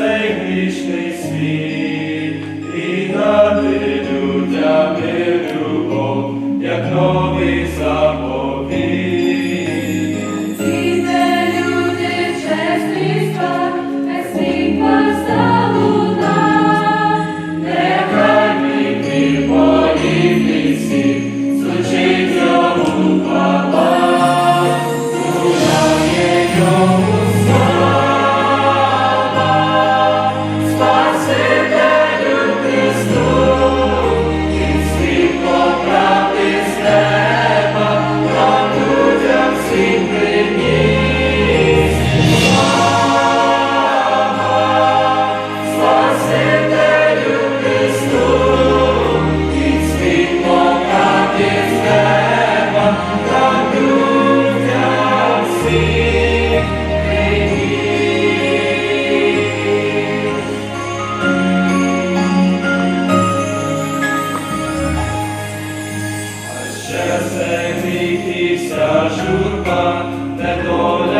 цей грішний світ і дати людям любов, як новий заповіт. Діде люди, чесні ста, світ залуна, нехай мій мої місці, звучить йому хвала, Служає йому. журба, де доля.